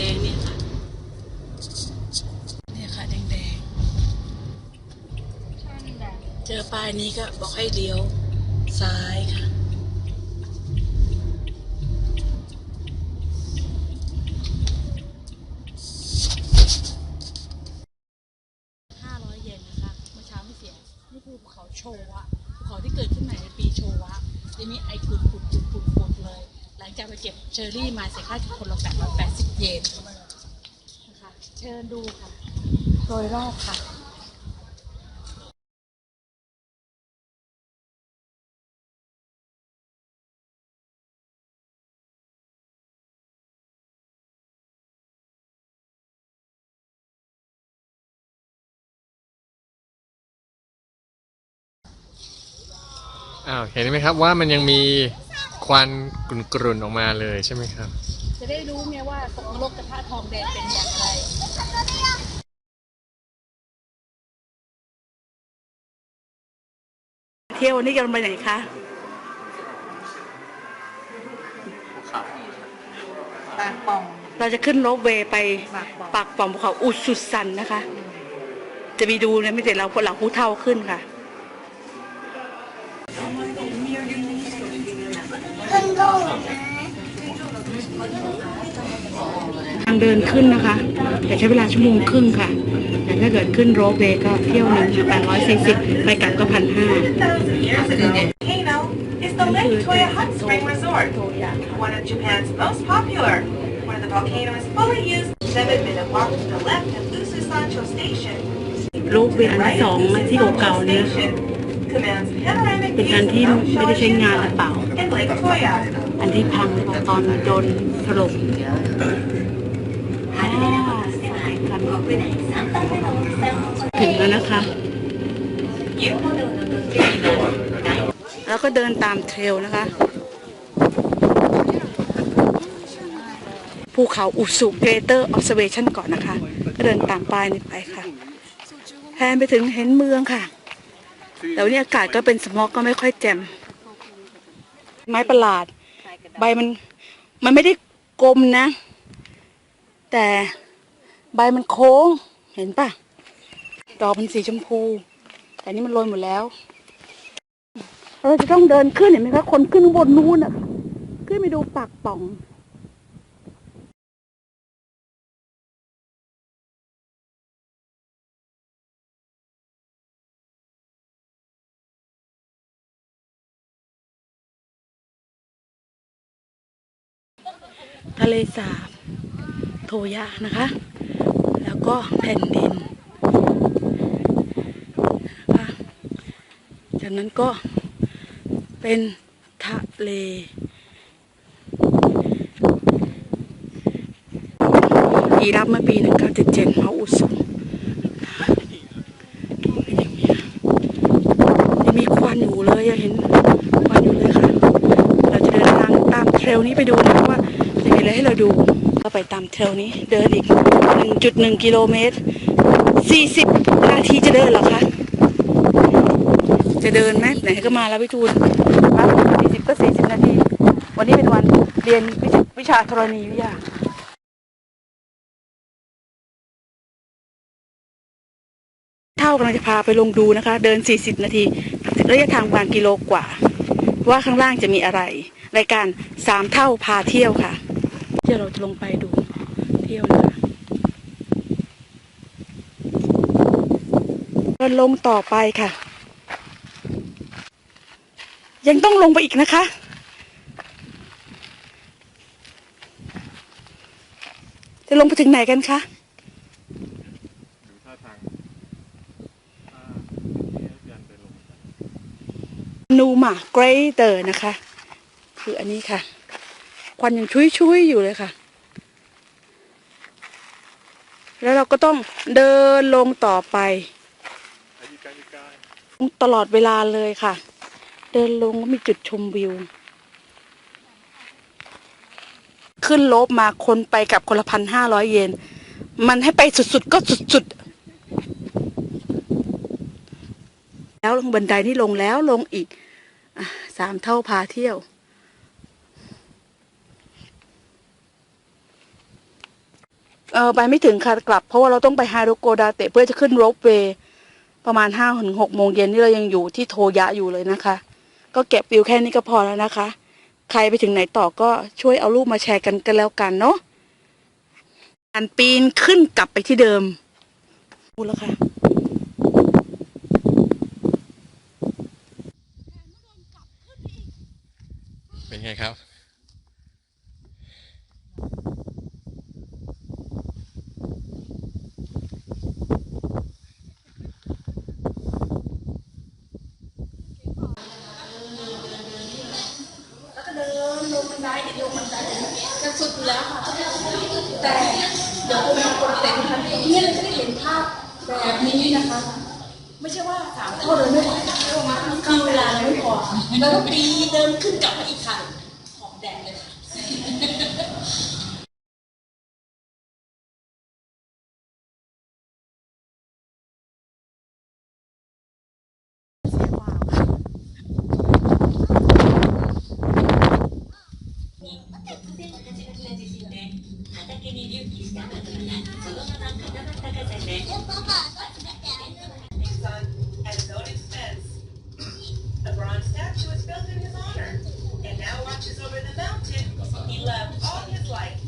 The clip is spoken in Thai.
ดงๆเนี่ยค่ะ เนี่ยค่ะแดงๆ เจอป้ายนี้ก็บอกให้เลี้ยวซ้ายค่ะ ห้าร้อยเยนนะคะ เมื่อเช้าไม่เสีย นี่คือภูเขาโชวะภูเขาที่เกิดขึ้นใหม่ในปีโชวะทีนี้ไอขุดขุดขุดขุดขุดเลย หลังจากไปเก็บเชอร์รี่มาเสียค่าคนละแปดร้อยแปดสิบเยนนะคะเชิญดูค่ะ โดยรอบค่ะอ้าวเห็นไหมครับว่ามันยังมี วันกรุ่นๆออกมาเลยใช่ไหมครับ จะได้รู้ไงว่าตกนรกกระทะทองแดงเป็นอย่างไรเที่ยวนี่กันไปไหนคะปากป่อง เราจะขึ้นรถเวย์ไปปากป่องปากป่องภูเขาอุสุสันนะคะ จะมีดูนะไม่แต่เราพวกเราผู้เท่าขึ้นค่ะ ทางเดินขึ้นนะคะ แต่ใช้เวลาชั่วโมงครึ่งค่ะ แต่ถ้าเกิดขึ้นโรปเวย์ก็เที่ยวหนึ่งแปดร้อยสี่สิบไปกลับก็พันห้า years ago, Volcano is the Lake Toya Hot Spring Resort, one of Japan's most popular. Where the volcano is fully used, seven-minute walk to the left at Lusu Sancho Station. รูปเวย์อันที่สองที่เก่าๆเนี่ย Station commands panoramic เป็นอันที่ไม่ได้ใช้งานหรือเปล่า อันที่พังตอนโดนถล่มถึงแล้วนะคะ แล้วก็เดินตามเทรลนะคะ ภูเขาอุสุเกเตอร์ออ s เ r v a t i o n ก่อนนะคะ ก็เดินตามป้ายนี้ไปค่ะ แทนไปถึงเห็นเมืองค่ะ แต่วันนี้อากาศก็เป็นสมอกก็ไม่ค่อยแจ่มไม้ประหลาด ใบมัน มันไม่ได้กลมนะ แต่ใบมันโค้งเห็นปะดอกมันสีชมพู แต่นี่มันโรยหมดแล้ว เราจะต้องเดินขึ้นเห็นไหมคะคนขึ้นบนนู้นอะ ขึ้นไปดูปากป่อง ทะเลสาบโทยะนะคะ แล้วก็แผ่นดินนะคะจากนั้นก็เป็นทะเลอีรับเมื่อปี 1977เพราะอุสุเป็นอย่างนี้ยังมีควันอยู่เลยเห็นควันอยู่เลยค่ะ เราจะเดินทางตามเทรลนี้ไปดูนะคะ อะไรให้เราดูก็ไปตามเทรลนี้เดินอีก 1.1 กิโลเมตร 40 นาทีจะเดินหรอคะ จะเดินไหมไหนก็มาแล้วพี่ทูนมา40 ก็ 40 นาที วันนี้เป็นวันเรียนวิชาชาธรณีวิทยาเท่ากำลังจะพาไปลงดูนะคะ เดิน 40 นาที ระยะทางประมาณกิโลกว่า ว่าข้างล่างจะมีอะไร รายการสามเท่าพาเที่ยวค่ะ ดี๋ยวเราจะลงไปดูเที่ยวนะคะเดินลงต่อไปค่ะ ยังต้องลงไปอีกนะคะ จะลงไปถึงไหนกันคะดูท่าทางอ่ายันไปลงนูมาเกรเตอร์นะคะ คืออันนี้ค่ะ ควันยังชุยๆอยู่เลยค่ะ แล้วเราก็ต้องเดินลงต่อไป ตลอดเวลาเลยค่ะ เดินลงก็มีจุดชมวิว ขึ้นลบมาคนไปกับคนละพันห้าร้อยเยน มันให้ไปสุดๆก็สุดๆแล้วลงบันไดนี่ลงแล้วลงอีกอสามเท่าพาเที่ยว ออไปไม่ถึงค่ะกลับ เพราะว่าเราต้องไปฮารุโกดาเตะเพื่อจะขึ้นโรปเวย์ประมาณห้าถึงหกโมงเย็นนี่เรายังอยู่ที่โทยะอยู่เลยนะคะ ก็เก็บวิวแค่นี้ก็พอแล้วนะคะ ใครไปถึงไหนต่อก็ช่วยเอารูปมาแชร์กันกันแล้วกันเนาะการปีนขึ้นกลับไปที่เดิมพูดแล้วค่ะเป็นไงครับ เนี่ยเราจะได้เห็นภาพแบบนี้นะคะ ไม่ใช่ว่าสามเท่าเดินไม่ไหวคือเวลาเราไม่พอเราต้องปีนเดินขึ้นกลับมาอีกคันหอมแดงเลยค่ะ 畑に隆起した後にそのまま固まった傘で bronze statue built in his honor and now watches over the mountain he loved all his life.